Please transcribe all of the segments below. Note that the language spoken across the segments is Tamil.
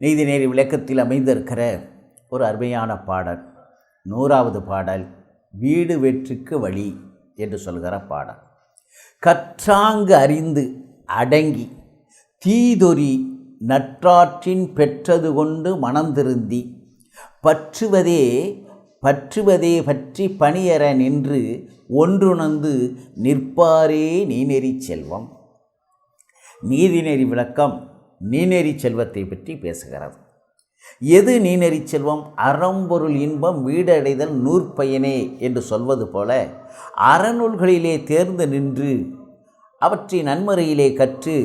நீதிநெறி விளக்கத்தில் அமைந்திருக்கிற ஒரு அருமையான பாடல். நூறாவது பாடல் வீடு வெற்றுக்கு வழி என்று சொல்கிற பாடல். கற்றாங்கு அறிந்து அடங்கி தீதொரி நற்றாற்றின் பெற்றது கொண்டு மணந்திருந்தி பற்றுவதே பற்றுவதே பற்றி பணியற நின்று ஒன்றுணர்ந்து நிற்பாரே நீநெறி செல்வம். நீதிநெறி விளக்கம் நீநெறி செல்வத்தை பற்றி பேசுகிறது. எது நீநெறி செல்வம்? அறம்பொருள் இன்பம் வீடடைதல் நூற்பயனே என்று சொல்வது போல அறநூல்களிலே தேர்ந்து நின்று அவற்றை நன்முறையிலே கற்று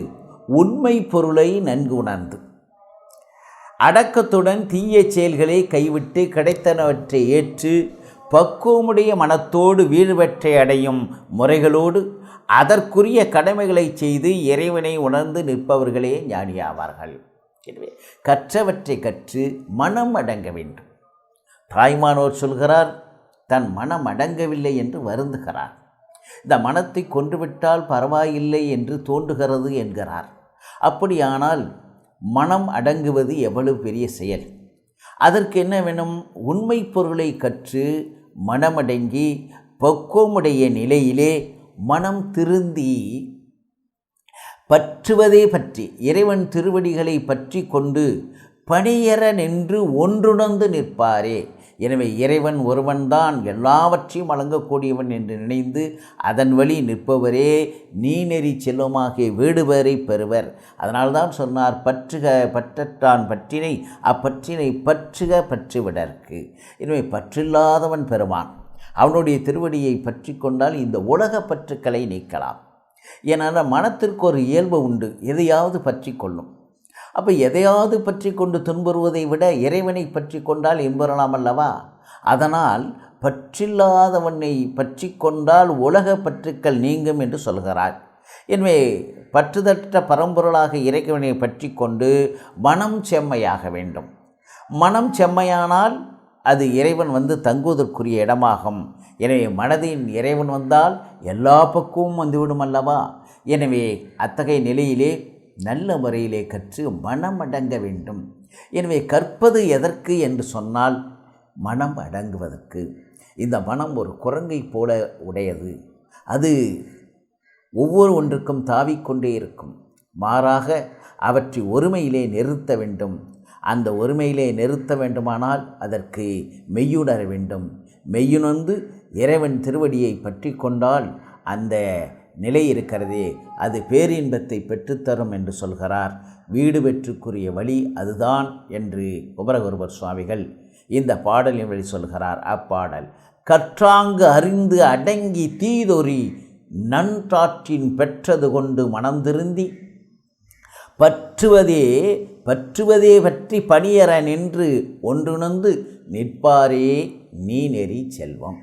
உண்மை பொருளை நன்கு உணர்ந்து அடக்கத்துடன் தீய செயல்களை கைவிட்டு கிடைத்தனவற்றை ஏற்று பக்குவமுடைய மனத்தோடு வீழ்வற்றை அடையும் முறைகளோடு அதற்குரிய கடமைகளை செய்து இறைவனை உணர்ந்து நிற்பவர்களே ஞானியாவார்கள். எனவே கற்றவற்றை கற்று மனம் அடங்க வேண்டும். தாய்மானோர் சொல்கிறார் தன் மனம் அடங்கவில்லை என்று வருந்துகிறார். இந்த மனத்தை கொன்றுவிட்டால் பரவாயில்லை என்று தோன்றுகிறது என்கிறார். அப்படியானால் மனம் அடங்குவது எவ்வளவு பெரிய செயல்? அதற்கு என்ன வேணும்? உண்மை பொருளை கற்று மனமடங்கி பக்குவமுடைய நிலையிலே மனம் திருந்தி பற்றுவதே பற்றி இறைவன் திருவடிகளை பற்றி கொண்டு பணியற நின்று ஒன்றுணர்ந்து நிற்பாரே. எனவே இறைவன் ஒருவன்தான் எல்லாவற்றையும் வழங்கக்கூடியவன் என்று நினைந்து அதன் வழி நிற்பவரே. நீநெறி செல்வமாகிய வீடுவரை பெறுவர். அதனால்தான் சொன்னார் பற்றுக பற்றற்றான் பற்றினை அப்பற்றினை பற்றுக பற்றுவிடற்கு. எனவே பற்றில்லாதவன் பெறுவான். அவனுடைய திருவடியை பற்றி கொண்டால் இந்த உலக பற்றுக்களை நீக்கலாம். ஏன்னா மனத்திற்கு ஒரு இயல்பு உண்டு எதையாவது பற்றி கொள்ளும். அப்போ எதையாவது பற்றி கொண்டு துன்புறுவதை விட இறைவனை பற்றி கொண்டால் இன்புறலாம் அல்லவா? அதனால் பற்றில்லாதவனை பற்றி கொண்டால் உலக பற்றுக்கள் நீங்கும் என்று சொல்கிறார். எனவே பற்றுதற்ற பரம்பொருளாக இறைவனை பற்றி கொண்டு மனம் செம்மையாக வேண்டும். மனம் செம்மையானால் அது இறைவன் வந்து தங்குவதற்குரிய இடமாகும். எனவே மனதின் இறைவன் வந்தால் எல்லா பக்கமும் வந்துவிடும் அல்லவா? எனவே அத்தகைய நிலையிலே நல்ல முறையிலே கற்று மனம் அடங்க வேண்டும். எனவே கற்பது எதற்கு என்று சொன்னால் மனம் அடங்குவதற்கு. இந்த மனம் ஒரு குரங்கை போல உடையது. அது ஒவ்வொரு ஒன்றுக்கும் தாவிக்கொண்டே இருக்கும். மாறாக அவற்றை ஒருமையிலே நிறுத்த வேண்டும். அந்த ஒருமையிலே நிறுத்த வேண்டுமானால் அதற்கு மெய்யுணர வேண்டும். மெய்யுணர்ந்து இறைவன் திருவடியை பற்றி கொண்டால் அந்த நிலை இருக்கிறதே. அது பேரின்பத்தை பெற்றுத்தரும் என்று சொல்கிறார். வீடு பெற்றுக்குரிய வழி அதுதான் என்று குமரகுருபர் சுவாமிகள் இந்த பாடலின் வழி சொல்கிறார். அப்பாடல். கற்றாங்கு அறிந்து அடங்கி தீதொறி நன்றாற்றின் பெற்றது கொண்டு மனம் திருந்தி பற்றுவதே பற்றுவதே பற்றி பணியற நின்று ஒன்றுணர்ந்து நிற்பாரே நீ நெறி செல்வம்.